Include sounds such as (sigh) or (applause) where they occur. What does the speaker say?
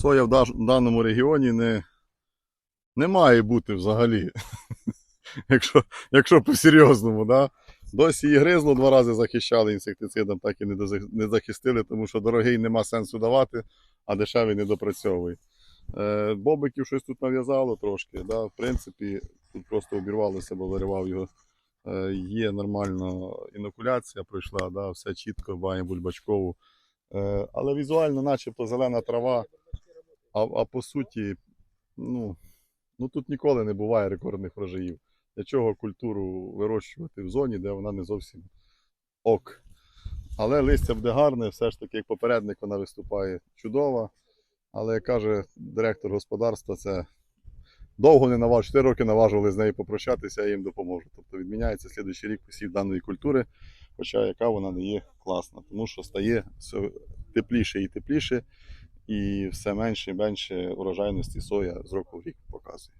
Соя в даному регіоні не, не має бути взагалі. (laughs) якщо, якщо по-серйозному, да? Досі її гризло два рази захищали інсектицидом, так і не, захистили, тому що дорогий нема сенсу давати, а дешевий не допрацьовує. Е, бобиків щось тут нав'язало трошки. Да? В принципі, тут просто обірвалося, бо виривав його. Е, є нормально інокуляція пройшла, да? все чітко, маємо бульбачкову. Е, але візуально, начебто, зелена трава. А, а по суті, ну, ну тут ніколи не буває рекордних врожаїв. Для чого культуру вирощувати в зоні, де вона не зовсім ок. Але листя буде гарне, все ж таки, як попередник, вона виступає чудова. Але як каже директор господарства, це довго не наваж, 4 роки наважували з нею попрощатися, я їм допоможу. Тобто відміняється слідуючий рік посів даної культури, хоча яка вона не є класна, тому що стає все тепліше і тепліше, і все менше і менше урожайності соя з року в рік показує.